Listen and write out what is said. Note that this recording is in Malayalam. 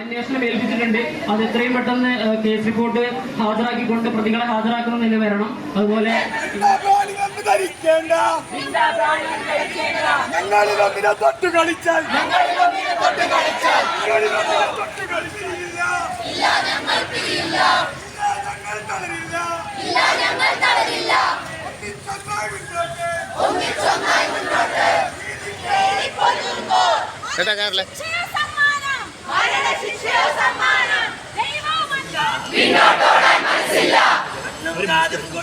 അന്വേഷണം ഏൽപ്പിച്ചിട്ടുണ്ട്. അത് എത്രയും പെട്ടെന്ന് കേസ് റിപ്പോർട്ട് ഹാജരാക്കിക്കൊണ്ട് പ്രതികളെ ഹാജരാക്കണമെന്നില്ല വരണം. അതുപോലെ പ്രാണികളൊന്നും ധരിക്കേണ്ട.